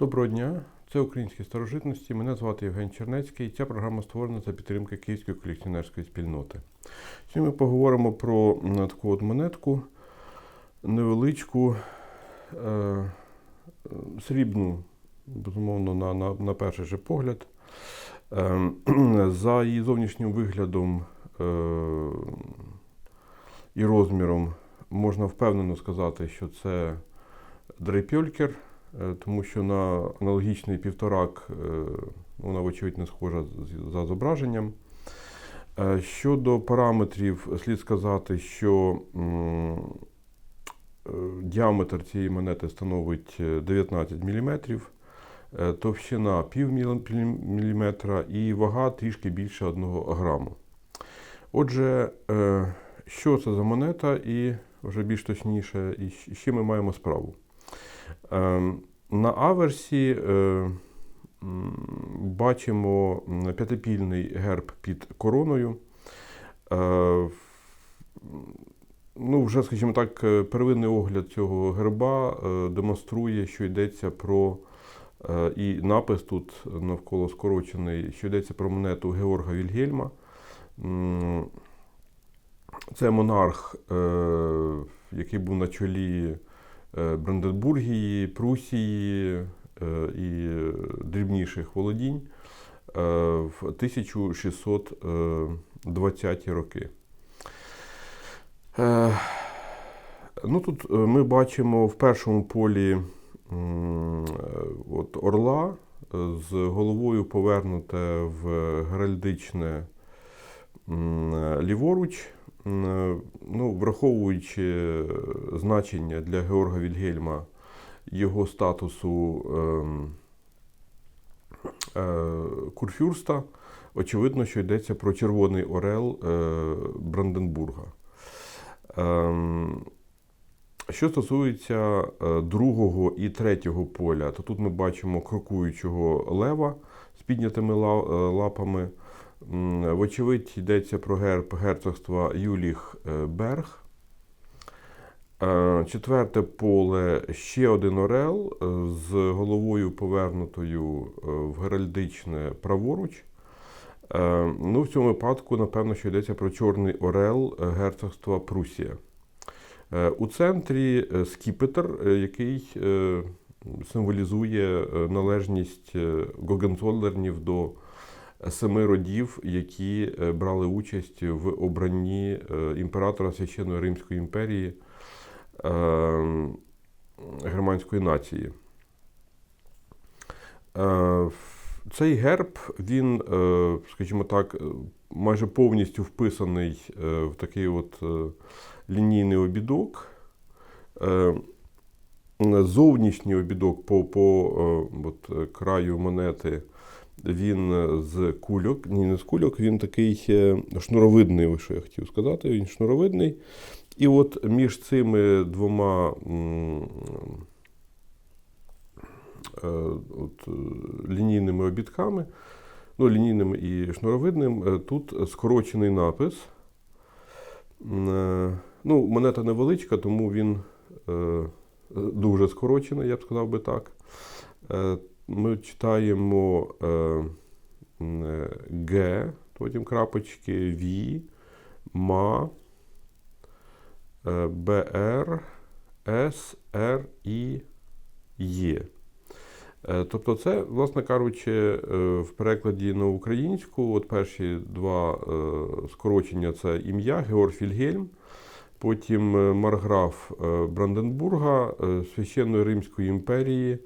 Доброго дня, це українські старожитності. Мене звати Євген Чернецький. і Ця програма створена за підтримки Київської колекціонерської спільноти. Сьогодні ми поговоримо про таку от монетку, невеличку, е, е, срібну, безумовно, на, на, на перший же погляд. Е, за її зовнішнім виглядом е, і розміром можна впевнено сказати, що це дрейпьолькер. Е, тому що на аналогічний півторак е, вона, вочевидь, не схожа за зображенням. Е, Щодо параметрів, слід сказати, що діаметр цієї монети становить е, 19 мм, товщина пів і вага трішки більше 1 граму. Отже, що це за монета, і вже більш точніше, і з чим ми маємо справу? На аверсі е, бачимо п'ятипільний герб під короною. Е, Ну, вже, скажімо так, е, первинний огляд цього герба е, демонструє, що йдеться про е, і напис тут навколо скорочений, що йдеться про монету Георга Вільгельма. Це монарх, е, який був на чолі Бранденбургії, Прусії е, і е, дрібніших володінь е, в 1620 ті роки. Е, Ну, тут е, ми бачимо в першому полі е, от орла е, з головою повернуте в геральдичне е, ліворуч. Е, Ну, враховуючи е, значення для Георга Вільгельма його статусу ем, е, курфюрста, очевидно, що йдеться про Червоний Орел Бранденбурга. Ем, Що стосується другого і третього поля, то тут ми бачимо крокуючого лева з піднятими лапами. Вочевидь, йдеться про герб герцогства Юліх е, Берг. Е, Четверте поле ще один орел е, з головою повернутою в геральдичне праворуч. Ну, в цьому випадку, напевно, що йдеться про чорний орел герцогства Прусія. У центрі скіпетр, який символізує належність Гогенцоллернів до семи родів, які е, брали участь в обранні е, імператора Священної Римської імперії е, германської нації. Цей герб, він, скажімо так, майже повністю вписаний в такий от лінійний обідок. Зовнішній обідок по, по от, краю монети він е, з кульок. Ні, не з кульок, він такий е, шнуровидний, що я хотів сказати. Він шнуровидний. І от між цими двома е, от, лінійними обідками, ну, лінійним і шнуровидним, тут скорочений напис. Ну, монета невеличка, тому він дуже скорочений, я б сказав би так. Ми читаємо е, е, Г, потім крапочки В, МА, е, БР, С, Р і Є. Тобто, це, власне кажучи, в перекладі на українську, от перші два скорочення це ім'я Георг Вільгельм, потім марграф Бранденбурга, Священної Римської імперії,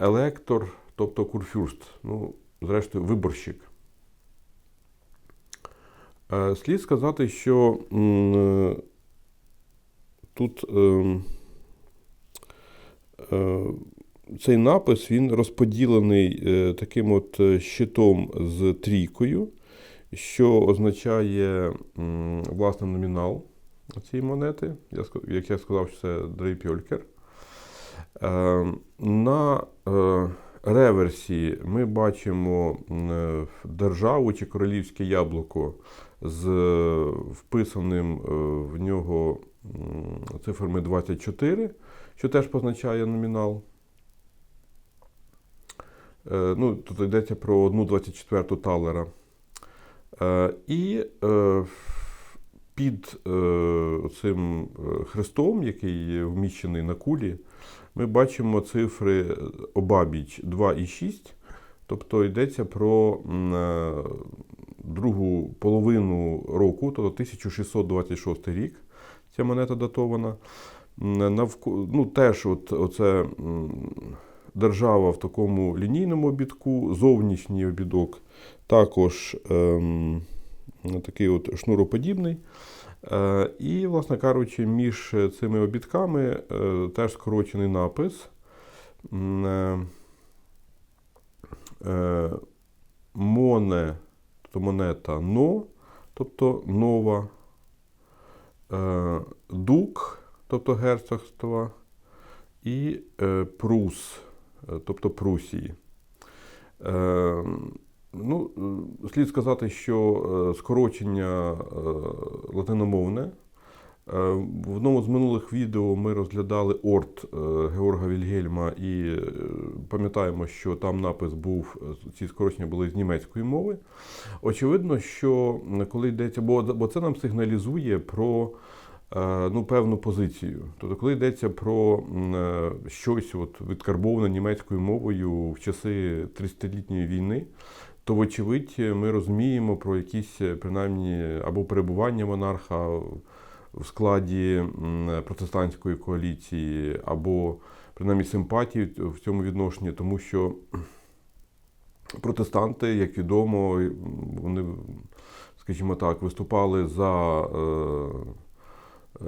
електор, тобто курфюрст, ну, зрештою, виборщик. Е, Слід сказати, що тут ем, е, цей напис він розподілений е, таким от щитом з трійкою, що означає власне номінал цієї монети. Як я сказав, що це дрейпьолькер. Е, на е, реверсі ми бачимо е, державу чи королівське яблуко з вписаним в нього цифрами 24, що теж позначає номінал. Ну, тут йдеться про одну 24 талера. І під цим хрестом, який вміщений на кулі, ми бачимо цифри обабіч 2 і 6. Тобто йдеться про е, другу половину року, тобто 1626 рік. Ця монета датована. М, Навко, ну, теж от, оце держава в такому лінійному обідку, зовнішній обідок також ем, такий от шнуроподібний. Е, і, власне кажучи, між цими обідками е, теж скорочений напис. Е, Моне, тобто монета но, тобто нова, дук, тобто герцогства, і прус, тобто Прусії. Ну, е, слід сказати, що е, скорочення е, латиномовне. В одному з минулих відео ми розглядали орд е, Георга Вільгельма і пам'ятаємо, що там напис був, ці скорочення були з німецької мови. Очевидно, що коли йдеться, бо, це нам сигналізує про ну, певну позицію. Тобто, коли йдеться про щось от, відкарбоване німецькою мовою в часи 30-літньої війни, то, вочевидь, ми розуміємо про якісь е, принаймні або перебування монарха в складі протестантської коаліції, або принаймні симпатії в цьому відношенні, тому що протестанти, як відомо, вони, скажімо так, виступали за е,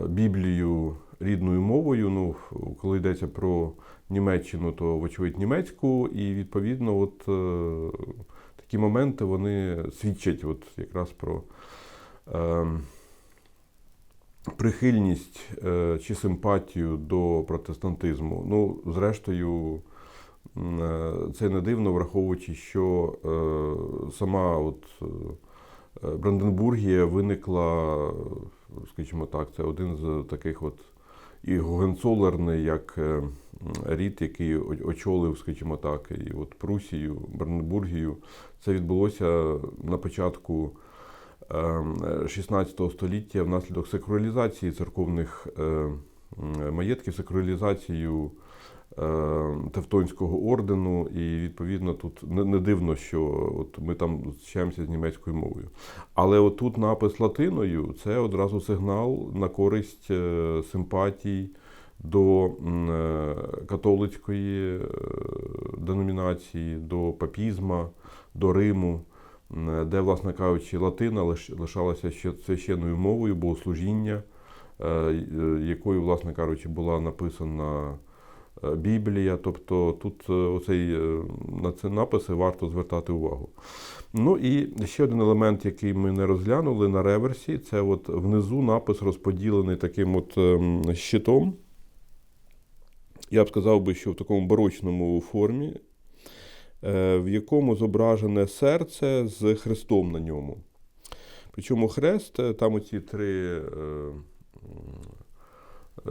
Біблію рідною мовою. Ну, коли йдеться про Німеччину, то вочевидь німецьку, і відповідно, от е, такі моменти вони свідчать от якраз про е, прихильність е, чи симпатію до протестантизму. Ну, зрештою, е, це не дивно, враховуючи, що е, сама от, е, Бранденбургія виникла, скажімо так, це один з таких от і Гогенцолерний як е, рід, який очолив, скажімо так, і от Прусію, Бранденбургію. Це відбулося на початку е, 16 століття внаслідок секуралізації церковних е, маєтків, секуляризацію е, Тевтонського ордену, і відповідно тут не, дивно, що от ми там зустрічаємося з німецькою мовою. Але отут напис латиною це одразу сигнал на користь е, симпатій до е, католицької е, деномінації, до папізма, до Риму, де, власне кажучи, латина лишалася ще священною мовою богослужіння, е, е, якою, власне кажучи, була написана е, Біблія. Тобто тут е, оцей, е, на ці написи варто звертати увагу. Ну і ще один елемент, який ми не розглянули на реверсі, це от внизу напис розподілений таким от ем, щитом. Я б сказав би, що в такому барочному формі, е, в якому зображене серце з хрестом на ньому. Причому хрест, е, там оці три е,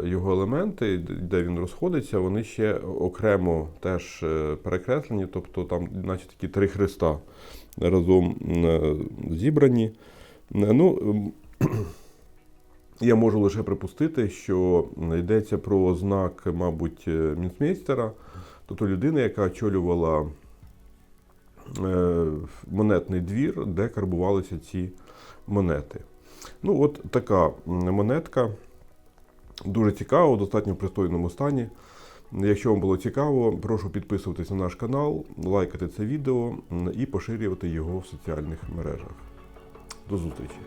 його елементи, де він розходиться, вони ще окремо теж е, перекреслені, тобто там, наче такі три хреста разом е, зібрані. Е, Ну, ем, я можу лише припустити, що йдеться про знак, мабуть, мінцмейстера, тобто людини, яка очолювала монетний двір, де карбувалися ці монети. Ну, от така монетка. Дуже цікаво, в достатньо пристойному стані. Якщо вам було цікаво, прошу підписуватись на наш канал, лайкати це відео і поширювати його в соціальних мережах. До зустрічі!